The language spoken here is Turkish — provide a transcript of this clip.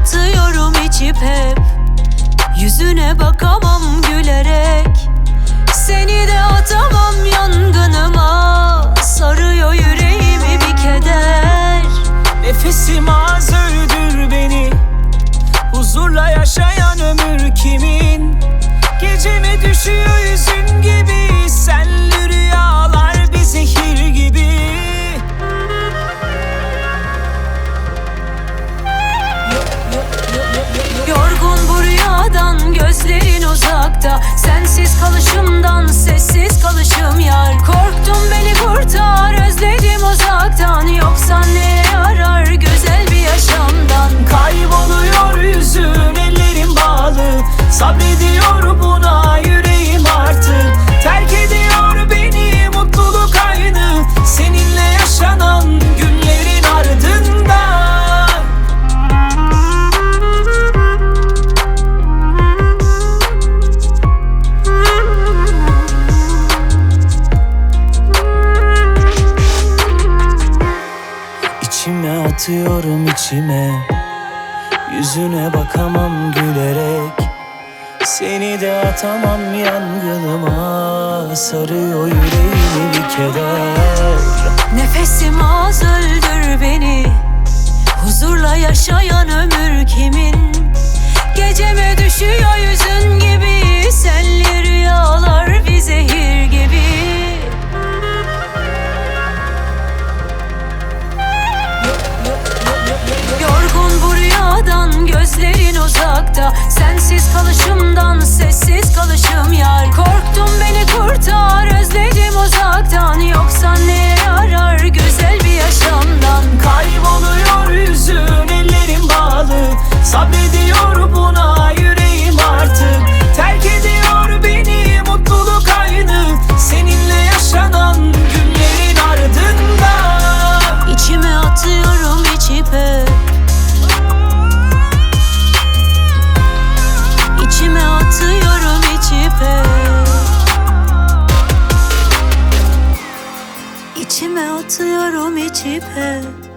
atıyorum içip hep. Yüzüne bakamam gülerek. Seni de atamam yangınıma. Sarıyor yüreğimi bir keder. Nefesim az öldür beni. Huzurla yaşayan ömür kimin? Geceme düşüyor yüzün gibi uzakta. Sensiz kalışımdan sessiz kalışım Atıyorum içime. Yüzüne bakamam gülerek. Seni de atamam yangınıma. Sarıyor yüreğimi bir keder. Nefesim az öldür beni. Huzurla yaşayan ömür kimin? Geceme düşüyor yüzün gibi uzakta. Sensiz kalışımdan İçime atıyorum içip hep